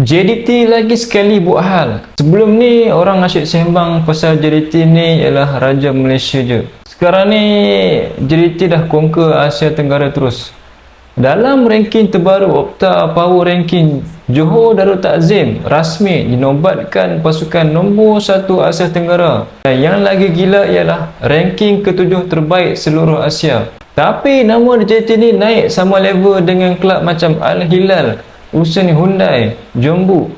JDT lagi sekali buat hal. Sebelum ni orang asyik sembang pasal JDT ni ialah Raja Malaysia je. Sekarang ni JDT dah conquer Asia Tenggara terus. Dalam ranking terbaru Opta Power Ranking, Johor Darul Takzim rasmi dinobatkan pasukan nombor 1 Asia Tenggara. Dan yang lagi gila ialah ranking ketujuh terbaik seluruh Asia. Tapi nama JDT ni naik sama level dengan kelab macam Al Hilal, Usain Hyundai, Jombu.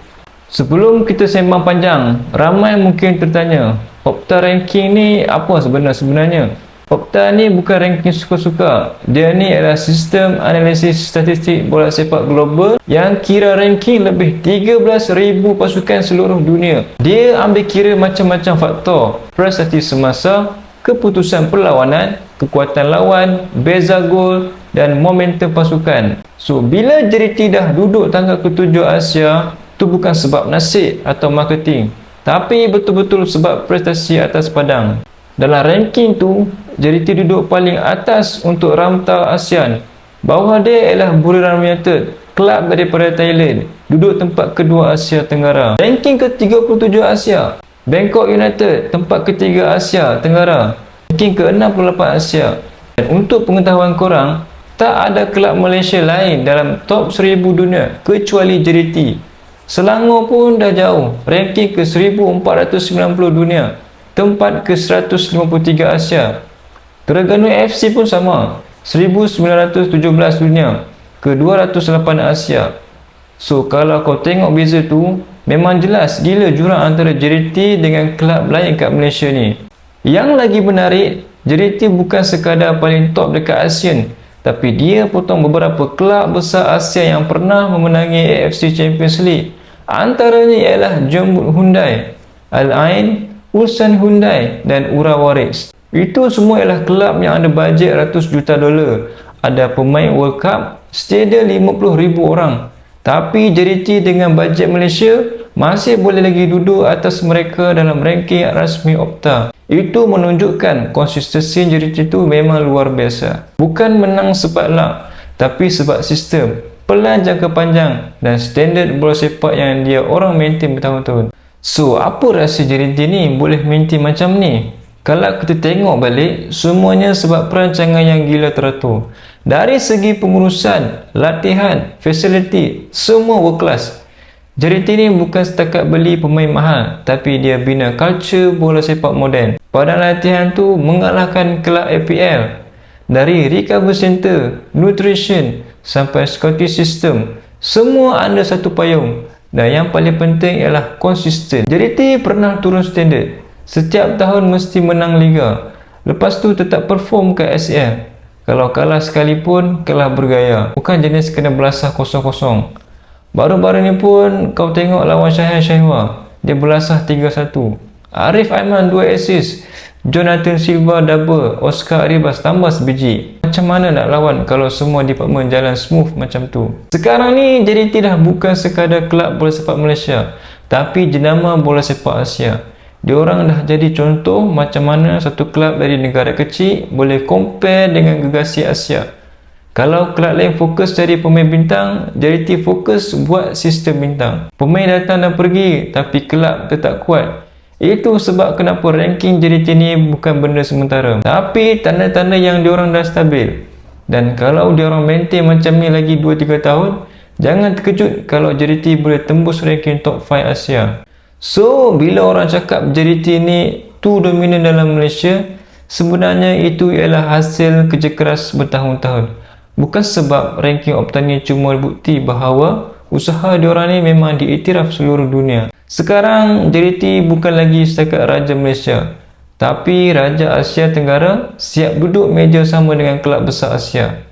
Sebelum kita sembang panjang, ramai mungkin tertanya, Opta ranking ni apa sebenar sebenarnya? Opta ni bukan ranking suka-suka. Dia ni adalah sistem analisis statistik bola sepak global yang kira ranking lebih 13,000 pasukan seluruh dunia. Dia ambil kira macam-macam faktor. Prestasi semasa, keputusan perlawanan, kekuatan lawan, beza gol dan momentum pasukan. So, bila JDT dah duduk tangga ketujuh Asia, tu bukan sebab nasib atau marketing. Tapi betul-betul sebab prestasi atas padang. Dalam ranking tu, JDT duduk paling atas untuk rantau ASEAN. Bawah dia ialah Buriram United, kelab daripada Thailand, duduk tempat kedua Asia Tenggara. Ranking ke-37 Asia, Bangkok United, tempat ketiga Asia Tenggara. Ranking ke-68 Asia. Dan untuk pengetahuan korang, tak ada kelab Malaysia lain dalam top 1000 dunia kecuali JDT. Selangor pun dah jauh, ranking ke 1490 dunia, tempat ke 153 Asia. Terengganu FC pun sama, 1917 dunia, ke 208 Asia. So kalau kau tengok beza tu, memang jelas gila jurang antara JDT dengan kelab lain kat Malaysia ni. Yang lagi menarik, JDT bukan sekadar paling top dekat ASEAN, tapi dia potong beberapa kelab besar Asia yang pernah memenangi AFC Champions League. Antaranya ialah Jomboot Hyundai, Al Ain, Ulsan Hyundai dan Urawarix. Itu semua ialah kelab yang ada bajet ratus juta dolar. Ada pemain World Cup, stadium 50,000 orang. Tapi JDT dengan bajet Malaysia masih boleh lagi duduk atas mereka dalam ranking rasmi Opta. Itu menunjukkan konsistensi JDT itu memang luar biasa. Bukan menang sebab luck, tapi sebab sistem, pelan jangka panjang dan standard bola sepak yang dia orang maintain bertahun-tahun. So, apa rahsia JDT ni boleh maintain macam ni? Kalau kita tengok balik, semuanya sebab perancangan yang gila teratur. Dari segi pengurusan, latihan, facility, semua world class. JDT ni bukan setakat beli pemain mahal, tapi dia bina culture bola sepak moden. Pada latihan tu mengalahkan kelab APL. Dari recovery center, nutrition, sampai Scottish system, semua ada satu payung. Dan yang paling penting ialah konsisten. JDT pernah turun standard. Setiap tahun mesti menang liga. Lepas tu tetap perform ke SL. Kalau kalah sekalipun, kalah bergaya. Bukan jenis kena belasah kosong-kosong. Baru-baru ni pun kau tengok lawan Syahir Syahwa. Dia belasah 3-1. Arif Aiman 2 assist. Jonathan Silva double. Oscar Aribas tambah sebiji. Macam mana nak lawan kalau semua department jalan smooth macam tu? Sekarang ni jadi tidak bukan sekadar kelab bola sepak Malaysia. Tapi jenama bola sepak Asia. Diorang dah jadi contoh macam mana satu kelab dari negara kecil boleh compare dengan gegasi Asia. Kalau kelab lain fokus cari pemain bintang, JDT fokus buat sistem bintang. Pemain datang dan pergi tapi kelab tetap kuat. Itu sebab kenapa ranking JDT ni bukan benda sementara. Tapi tanda-tanda yang diorang dah stabil. Dan kalau diorang maintain macam ni lagi 2-3 tahun, jangan terkejut kalau JDT boleh tembus ranking top 5 Asia. So, bila orang cakap JDT ni tu dominan dalam Malaysia, sebenarnya itu ialah hasil kerja keras bertahun-tahun. Bukan sebab ranking Opta ni cuma bukti bahawa usaha diorang ni memang diiktiraf seluruh dunia. Sekarang JDT bukan lagi setakat Raja Malaysia, tapi Raja Asia Tenggara siap duduk meja sama dengan kelab besar Asia.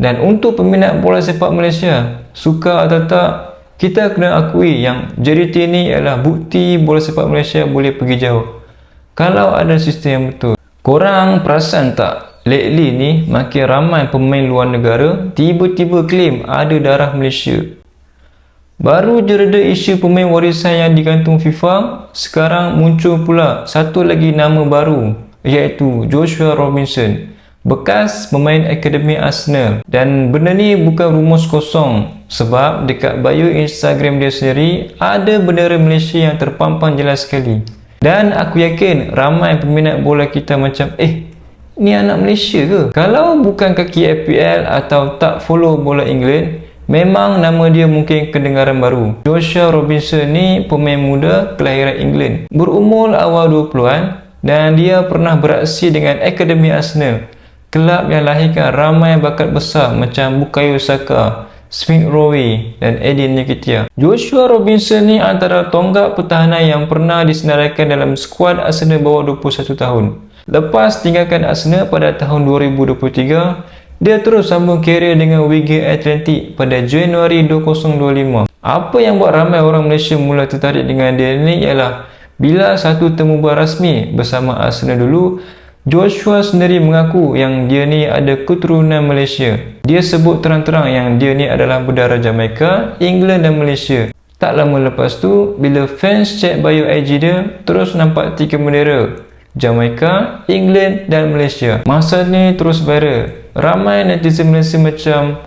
Dan untuk peminat bola sepak Malaysia, suka atau tak, kita kena akui yang JDT ni adalah bukti bola sepak Malaysia boleh pergi jauh. Kalau ada sistem yang betul. Korang perasan tak? Lately ni makin ramai pemain luar negara tiba-tiba claim ada darah Malaysia. Baru je reda isu pemain warisan yang digantung FIFA, sekarang muncul pula satu lagi nama baru iaitu Joshua Robinson. Bekas pemain akademi Arsenal. Dan benda ni bukan rumus kosong. Sebab dekat bio Instagram dia sendiri ada bendera Malaysia yang terpampang jelas sekali. Dan aku yakin ramai peminat bola kita macam eh ni anak Malaysia ke? Kalau bukan kaki FPL atau tak follow bola England memang nama dia mungkin kedengaran baru. Joshua Robinson ni pemain muda kelahiran England. Berumur awal 20-an dan dia pernah beraksi dengan Akademi Arsenal kelab yang lahirkan ramai bakat besar macam Bukayo Saka, Smith Rowe dan Eddie Nketiah. Joshua Robinson ni antara tonggak pertahanan yang pernah disenaraikan dalam skuad Arsenal bawah 21 tahun. Lepas tinggalkan Arsenal pada tahun 2023, dia terus sambung kerjaya dengan Wigan Athletic pada Januari 2025. Apa yang buat ramai orang Malaysia mula tertarik dengan dia ni ialah bila satu temu rasmi bersama Arsenal dulu, Joshua sendiri mengaku yang dia ni ada keturunan Malaysia. Dia sebut terang-terang yang dia ni adalah berdarah Jamaica, England dan Malaysia. Tak lama lepas tu, bila fans check bio IG dia, terus nampak tiga bendera. Jamaica, England dan Malaysia. Masa ni terus viral. Ramai netizen Malaysia macam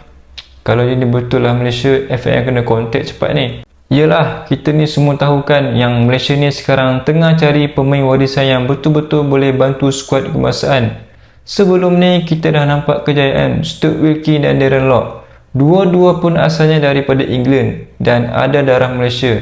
kalau ini betul lah Malaysia, FAM kena kontak cepat ni. Yelah, kita ni semua tahu kan yang Malaysia ni sekarang tengah cari pemain warisan yang betul-betul boleh bantu skuad kebangsaan. Sebelum ni, kita dah nampak kejayaan Stuart Wilkie dan Darren Lock. Dua-dua pun asalnya daripada England dan ada darah Malaysia.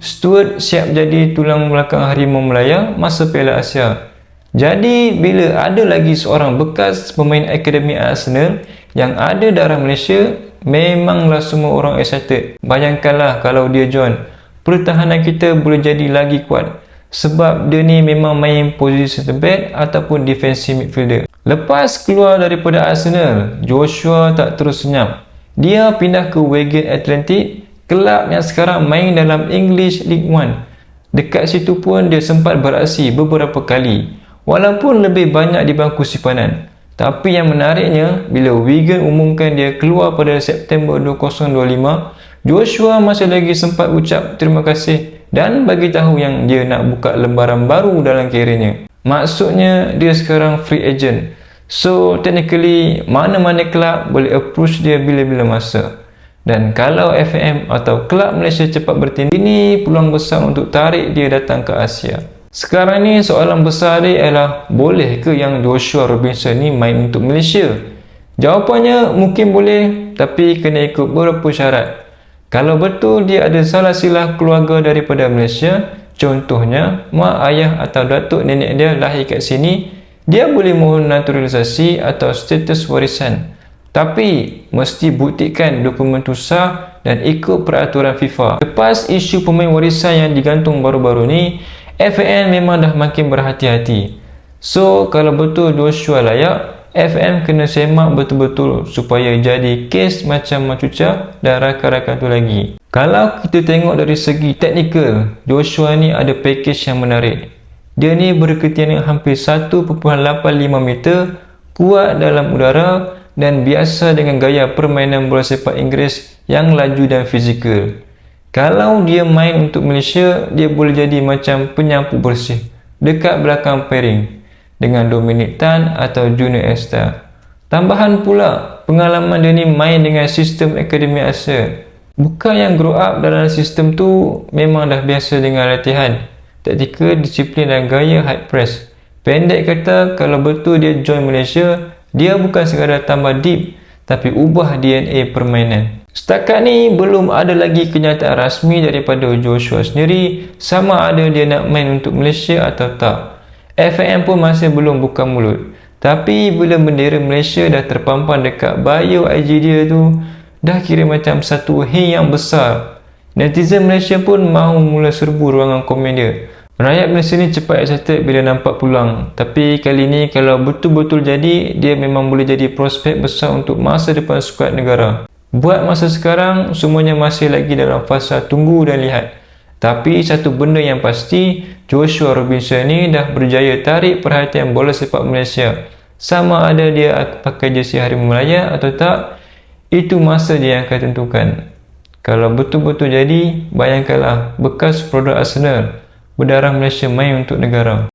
Stuart siap jadi tulang belakang harimau Melaya masa Piala Asia. Jadi, bila ada lagi seorang bekas pemain Akademi Arsenal yang ada darah Malaysia, memanglah semua orang excited. Bayangkanlah kalau dia join. Pertahanan kita boleh jadi lagi kuat. Sebab dia ni memang main posisi center back ataupun defensive midfielder. Lepas keluar daripada Arsenal, Joshua tak terus senyap. Dia pindah ke Wigan Athletic, kelab yang sekarang main dalam English League One. Dekat situ pun dia sempat beraksi beberapa kali. Walaupun lebih banyak di bangku simpanan. Tapi yang menariknya, bila Wigan umumkan dia keluar pada September 2025, Joshua masih lagi sempat ucap terima kasih dan bagi tahu yang dia nak buka lembaran baru dalam kerjanya. Maksudnya, dia sekarang free agent. So, technically, mana-mana kelab boleh approach dia bila-bila masa. Dan kalau FM atau kelab Malaysia cepat bertindak, ini peluang besar untuk tarik dia datang ke Asia. Sekarang ni soalan besar dia ialah boleh ke yang Joshua Robinson ni main untuk Malaysia? Jawapannya mungkin boleh tapi kena ikut beberapa syarat. Kalau betul dia ada salah silah keluarga daripada Malaysia, contohnya mak ayah atau datuk nenek dia lahir kat sini, dia boleh mohon naturalisasi atau status warisan. Tapi mesti buktikan dokumen tu sah dan ikut peraturan FIFA. Lepas isu pemain warisan yang digantung baru-baru ni, FAN memang dah makin berhati-hati. So, kalau betul Joshua layak, FM kena semak betul-betul supaya jadi kes macam Macuca dan rakan-rakan tu lagi. Kalau kita tengok dari segi teknikal, Joshua ni ada package yang menarik. Dia ni berketianan hampir 1.85 meter, kuat dalam udara dan biasa dengan gaya permainan bola sepak Inggeris yang laju dan fizikal. Kalau dia main untuk Malaysia, dia boleh jadi macam penyapu bersih dekat belakang pairing dengan Dominic Tan atau Junior Esta. Tambahan pula, pengalaman dia ni main dengan sistem Akademi Asia. Bukan yang grow up dalam sistem tu memang dah biasa dengan latihan, taktikal, disiplin dan gaya high press. Pendek kata, kalau betul dia join Malaysia, dia bukan sekadar tambah deep tapi ubah DNA permainan. Setakat ni belum ada lagi kenyataan rasmi daripada Joshua sendiri sama ada dia nak main untuk Malaysia atau tak. FAM pun masih belum buka mulut. Tapi bila bendera Malaysia dah terpampang dekat bio IG dia tu, dah kira macam satu hint yang besar. Netizen Malaysia pun mahu mula serbu ruangan komen dia. Rakyat Malaysia ni cepat excited bila nampak pulang. Tapi kali ni kalau betul-betul jadi, dia memang boleh jadi prospek besar untuk masa depan skuad negara. Buat masa sekarang, semuanya masih lagi dalam fasa tunggu dan lihat. Tapi satu benda yang pasti, Joshua Robinson ni dah berjaya tarik perhatian bola sepak Malaysia. Sama ada dia pakai jersey Harimau Melaya atau tak, itu masa dia yang akan tentukan. Kalau betul-betul jadi, bayangkanlah bekas produk Arsenal berdarah Malaysia main untuk negara.